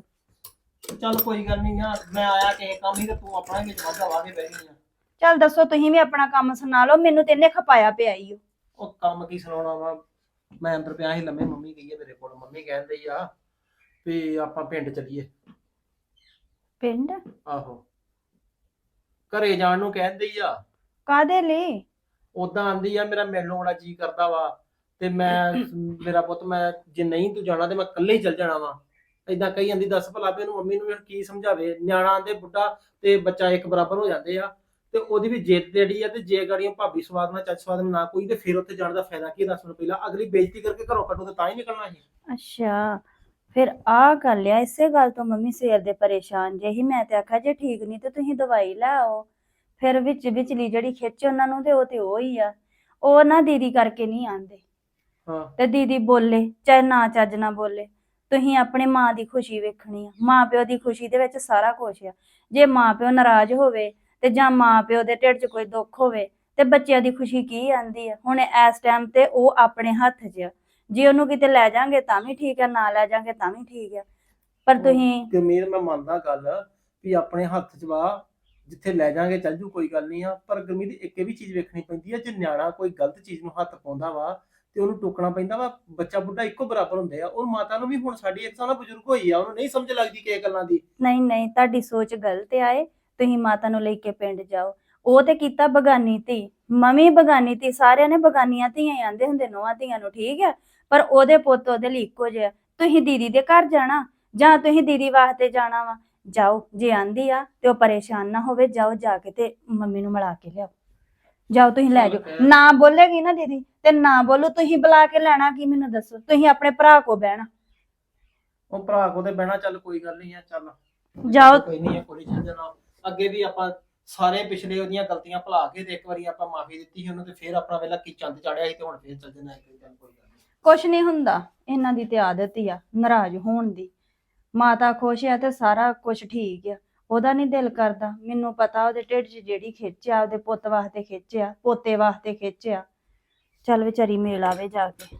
ਚੱਲ ਕੋਈ ਗੱਲ ਨਹੀਂ ਆ ਮੈਂ ਆਇਆ ਕਿਸੇ ਕੰਮ ਹੀ ਤੇ ਤੂੰ ਆਪਣਾ ਹੀ ਵਿੱਚ ਵਾਧਾ ਵਾ ਕੇ ਬਹਿ ਗਈ ਆ।
ਚੱਲ ਦੱਸੋ ਤੁਸੀਂ ਵੀ ਆਪਣਾ ਕੰਮ ਸੁਣਾ ਲਓ ਮੈਨੂੰ ਤੇ ਇਹਨੇ ਖਪਾਇਆ ਪਿਆ ਈ ਓ।
ਉਹ ਕੰਮ ਕੀ ਸੁਣਾਉਣਾ ਵਾ? ਮੈਂ ਅੰਦਰ ਪਿਆ ਸੀ ਲੰਮੇ ਮੰਮੀ ਗਈ ਹੈ ਮੇਰੇ ਕੋਲ ਮੰਮੀ ਕਹਿੰਦੇ ਆ ਵੀ ਆਪਾਂ ਪਿੰਡ ਚੱਲੀਏ।
ਪਿੰਡ?
ਆਹੋ। ਘਰੇ ਜਾਣ ਨੂੰ ਕਹਿੰਦੇ ਆ।
ਕਾਦੇ ਲਈ?
ਉਦਾਂ ਆਂਦੀ ਆ ਮੇਰਾ ਮਿਲਣ ਬੜਾ ਜੀ ਕਰਦਾ ਵਾ ਤੇ ਮੈਂ ਮੇਰਾ ਪੁੱਤ ਮੈਂ ਜੇ ਨਹੀਂ ਤੂੰ ਜਾਣਾ ਤੇ ਮੈਂ ਇਕੱਲੇ ਹੀ ਚੱਲ ਜਾਣਾ ਵਾ। ਇਦਾਂ ਕਹੀ ਜਾਂਦੀ ਦੱਸ ਭਲਾ ਵੀ ਇਹਨੂੰ ਮੰਮੀ ਨੂੰ ਫਿਰ ਕੀ ਸਮਝਾਵੇ? ਨਿਆਣਾ ਆਂਦੇ ਬੁੱਢਾ ਤੇ ਬੱਚਾ ਇੱਕ ਬਰਾਬਰ ਹੋ ਜਾਂਦੇ ਆ। ਤੇ ਉਹਦੀ ਵੀ ਜਿੱਦ ਜਿਹੜੀ ਆ ਤੇ ਜੇ ਗਾੜੀਆਂ ਭਾਬੀ ਸਵਾਦ ਨਾਲ ਚੱਜ ਸਵਾਦ ਨਾਲ ਨਾ ਕੋਈ ਤੇ ਫਿਰ ਉੱਥੇ ਜਾਣ ਦਾ ਫਾਇਦਾ ਕੀ ਦੱਸ ਮੈਨੂੰ ਪਹਿਲਾਂ? ਅਗਲੀ ਬੇਇੱਜ਼ਤੀ ਕਰਕੇ ਘਰੋਂ ਕੱਢੂ ਤੇ ਤਾਂ ਹੀ ਨਿਕਲਣਾ ਸੀ
ਅੱਛਾ ਫਿਰ ਆ ਗੱਲ ਆ ਇਸੇ ਗੱਲ ਤੋਂ ਮੰਮੀ ਸਵੇਰ ਦੇ ਪਰੇਸ਼ਾਨ ਜੇ ਹੀ ਮੈਂ ਤੇ ਆਖਿਆ ਜੇ ਠੀਕ ਨਹੀਂ ਤੇ ਤੁਸੀਂ ਦਵਾਈ ਲੈ ਆਓ। ਫਿਰ ਵਿੱਚ ਵਿਚਲੀ ਜਿਹੜੀ ਖਿੱਚ ਉਹਨਾਂ ਨੂੰ ਤੇ ਉਹ ਤੇ ਉਹ ਹੀ ਆ। ਉਹ ਨਾ ਦੀਦੀ ਕਰਕੇ ਨਹੀਂ ਆਂਦੇ।
ਹਾਂ।
ਤੇ ਦੀਦੀ ਬੋਲੇ ਚਾਹੇ ਨਾ ਚੱਜ ਨਾ ਬੋਲੇ। ਤੁਸੀਂ ਆਪਣੇ ਮਾਂ ਦੀ ਖੁਸ਼ੀ ਵੇਖਣੀ ਆ। ਮਾਂ ਪਿਓ ਦੀ ਖੁਸ਼ੀ ਦੇ ਵਿੱਚ ਸਾਰਾ ਕੁਝ ਆ। ਜੇ ਮਾਂ ਪਿਓ ਨਾਰਾਜ਼ ਹੋਵੇ ਤੇ ਜਾਂ ਮਾਂ ਪਿਓ ਦੇ ਢਿੱਡ 'ਚ ਕੋਈ ਦੁੱਖ ਹੋਵੇ ਤੇ ਬੱਚਿਆਂ ਦੀ ਖੁਸ਼ੀ ਕੀ ਆਂਦੀ ਆ? ਹੁਣ ਇਸ ਟਾਈਮ ਤੇ ਉਹ ਆਪਣੇ ਹੱਥ 'ਚ ਆ। ਜੇ ਉਹਨੂੰ ਕਿਤੇ ਲੈ ਜਾਾਂਗੇ ਤਾਂ ਵੀ ਠੀਕ ਆ ਨਾ ਲੈ ਜਾਾਂਗੇ ਤਾਂ ਵੀ ਠੀਕ ਆ। ਪਰ ਤੁਸੀਂ
ਗਰਮੀਰ ਮੈਂ ਮੰਨਦਾ ਗੱਲ ਵੀ ਆਪਣੇ ਹੱਥ 'ਚ ਵਾ ਜਿੱਥੇ ਲੈ ਜਾਾਂਗੇ ਚੱਲ ਜੂ ਕੋਈ ਗੱਲ ਨਹੀਂ ਆ। ਪਰ ਗਰਮੀਰ ਇੱਕ ਇਹ ਵੀ ਚੀਜ਼ ਵੇਖਣੀ ਪੈਂਦੀ ਆ ਜੇ ਨਿਆਣਾ ਕੋਈ ਗਲਤ ਚੀਜ਼ ਨੂੰ ਹੱਥ ਪਾਉਂਦਾ ਵਾ ਤੇ ਉਹਨੂੰ ਟੋਕਣਾ ਪੈਂਦਾ ਵਾ, ਬੱਚਾ ਬੁੱਢਾ ਇੱਕੋ ਬਰਾਬਰ ਹੁੰਦੇ ਆ। ਉਹ ਮਾਤਾ ਨੂੰ ਵੀ ਹੁਣ ਸਾਡੀ ਇੱਕ ਸਾਲ ਬਜ਼ੁਰਗ ਹੋਈ ਆ, ਉਹਨੂੰ ਨਹੀਂ ਸਮਝ ਲੱਗਦੀ ਕਿ ਗੱਲਾਂ ਦੀ।
ਨਹੀਂ ਨਹੀਂ, ਤੁਹਾਡੀ ਸੋਚ ਗਲਤ ਆਏ ਤੁਸੀਂ ਮਾਤਾ ਨੂੰ ਲੈ ਕੇ ਪਿੰਡ ਜਾਓ। ਉਹ ਤੇ ਕੀਤਾ ਬਗਾਨੀ ਧੀ। ਮਮੀ ਬਗਾਨੀ ਧੀ, ਸਾਰਿਆਂ ਨੇ ਬਗਾਨੀਆਂ ਧੀਆਂ ਹੀ ਆਂਦੇ ਹੁੰਦੇ ਨੋਆਂ ਧੀਆਂ ਨੂੰ, ਠੀਕ ਹੈ ਪਰ ਉਹਦੇ ਪੁੱਤ ਉਹਦੇ ਲਈ ਇੱਕੋ ਜਿਹਾ। ਤੁਸੀਂ ਦੀਦੀ ਦੇ ਘਰ ਜਾਣਾ, ਜਾਂ ਤੁਸੀਂ ਦੀਦੀ ਵਾਸਤੇ ਜਾਣਾ ਵਾ? ਜਾਓ, ਜੇ ਆਂਦੀ ਆ ਤੇ ਉਹ ਪਰੇਸ਼ਾਨ ਨਾ ਹੋਵੇ, ਜਾਓ ਜਾ ਕੇ ਤੇ ਮੰਮੀ ਨੂੰ ਮਿਲਾ ਕੇ ਲਿਆਓ। ਜਾਓ ਤੁਸੀਂ ਲੈ ਜਾਓ। ਨਾ ਬੋਲੇਗੀ ਨਾ ਦੀਦੀ ਤੇ ਨਾ ਬੋਲੋ ਤੁਸੀਂ ਬੁਲਾ ਕੇ ਲੈਣਾ ਕੀ ਮੈਨੂੰ ਦੱਸੋ? ਤੁਸੀਂ ਆਪਣੇ ਭਰਾ ਕੋ ਬਹਿਣਾ।
ਉਹ ਭਰਾ ਕੋ ਤੇ ਬਹਿਣਾ ਚੱਲ ਕੋਈ ਗੱਲ ਨਹੀਂ ਆ ਚੱਲ।
ਜਾਓ।
ਕੋਈ ਨਹੀਂ ਆ ਕੋਈ ਚੱਲ ਜਾਣਾ ਅੱਗੇ ਵੀ ਆਪਾਂ ਸਾਰੇ ਪਿਛਲੇ ਉਹਦੀਆਂ ਗਲਤੀਆਂ ਭੁਲਾ ਕੇ ਤੇ ਇੱਕ ਵਾਰੀ ਆਪਾਂ ਮਾਫੀ ਦਿੱਤੀ ਸੀ ਉਹਨੂੰ ਤੇ ਫਿਰ ਆਪਣਾ ਵੇਲਾ ਕੀ ਚੰਦ ਚੜਿਆ ਸੀ ਤੇ ਹੁਣ ਫਿਰ ਚੱਲ ਜਾਣਾ ਕੋਈ ਗੱਲ ਨਹੀਂ।
ਕੁਛ ਨਹੀਂ ਹੁੰਦਾ। ਇਹਨਾਂ ਦੀ ਤੇ ਆਦਤ ਹੀ ਆ ਨਾਰਾਜ਼ ਹੋਣ ਦੀ। ਮਾਤਾ ਖੁਸ਼ ਆ ਤੇ ਸਾਰਾ ਕੁਝ ਠੀਕ ਆ। ਉਹਦਾ ਨਹੀਂ ਦਿਲ ਕਰਦਾ। ਮੈਨੂੰ ਪਤਾ ਉਹਦੇ ਢਿੱਡ 'ਚ ਜਿਹੜੀ ਖਿੱਚਿਆ ਉਹਦੇ ਪੁੱਤ ਵਾਸਤੇ ਖਿੱਚਿਆ ਪੋਤੇ ਵਾਸਤੇ ਖਿੱਚਿਆ ਚੱਲ ਵਿਚਾਰੀ ਮੇਲ ਆਵੇ ਜਾ ਕੇ।